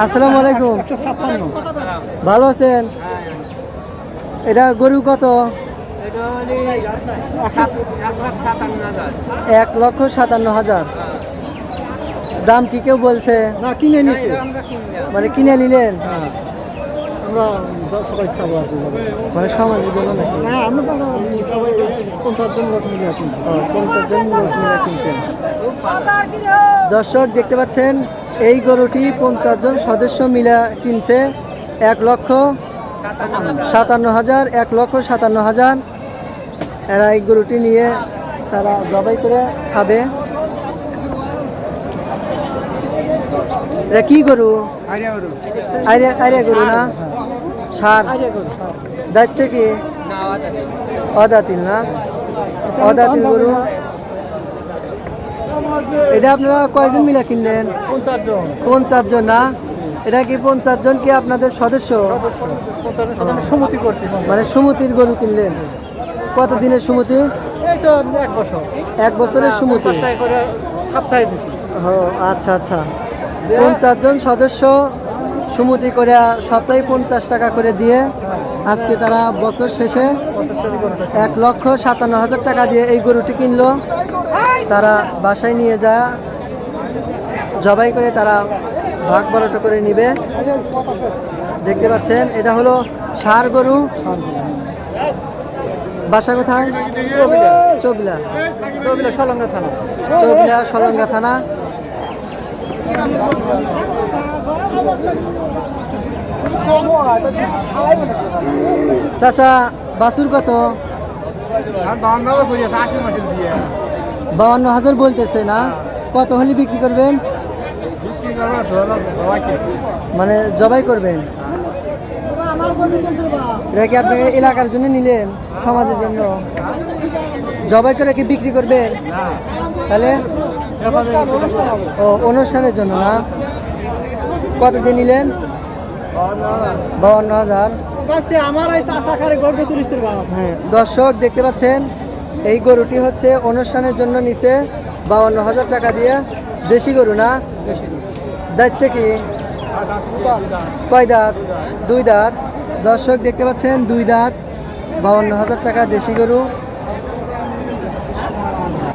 আসসালামু আলাইকুম। ভালো আছেন? এটা গরু কত? এক লক্ষ সাতান্ন হাজার। দাম কি কেউ বলছে? না কিনে নিছি। মানে কিনে নিলেন? হ্যাঁ। আমরা সবাই খাব আর মানে সমাজের জন্য নাকি? না আমরা সবাই পঞ্চাশ জন লোক মিলে কিনছি। পঞ্চাশ জন লোক মিলে কিনছেন। দর্শক দেখতে পাচ্ছেন এই গরুটি পঞ্চাশ জন সদস্য মিলে কিনছে এক লক্ষ সাতান্ন হাজার এক লক্ষ সাতান্ন হাজার। এরা এই গরুটি নিয়ে তারা জবাই করে খাবে। এটা কি গরু? আইরিয়া গরু। না? সার। যাচ্ছে কি? অদাতিল না? অদাতিল গরু। এটা আপনারা কয়জন মিলা কিনলেন? পঞ্চাশ জন না? এটা কি পঞ্চাশ জন কি আপনাদের সদস্য? মানে সুমতির গরু কিনলেন। কত দিনের সুমতি এক বছর। এক বছরের সুমতি? ও আচ্ছা আচ্ছা। পঞ্চাশ জন সদস্য সুমতি করে সপ্তাহে পঞ্চাশ টাকা করে দিয়ে আজকে তারা বছর শেষে। এক লক্ষ সাতান্ন হাজার টাকা দিয়ে এই গরুটি কিনলো। তারা বাসায় নিয়ে যা, জবাই করে তারা ভাগ বড়টা করে নিবে। দেখতে পাচ্ছেন, এটা হলো সার গরু। বাসা কোথায়? থানা। সলঙ্গা থানা। চাচা বাসুর কত? বাউন্ন হাজার বলতেছে না? কত হলে বিক্রি করবেন? মানে জবাই করবেন? এটা কি আপনি এলাকার জন্য নিলেন, সমাজের জন্য? জবাই করে কি বিক্রি করবেন? তাহলে? ও, অনুষ্ঠানের জন্য না? কত দিয়ে নিলেন? বাউন্ন হাজার। হ্যাঁ দর্শক দেখতে পাচ্ছেন এই গরুটি হচ্ছে অনুষ্ঠানের জন্য নিচে বাউন্ন হাজার টাকা দিয়ে। দেশি গরু না? যাচ্ছে কি? কয় দাঁত? দুই দাঁত। দর্শক দেখতে পাচ্ছেন দুই দাঁত। বাউন্ন হাজার টাকা দেশি গরু।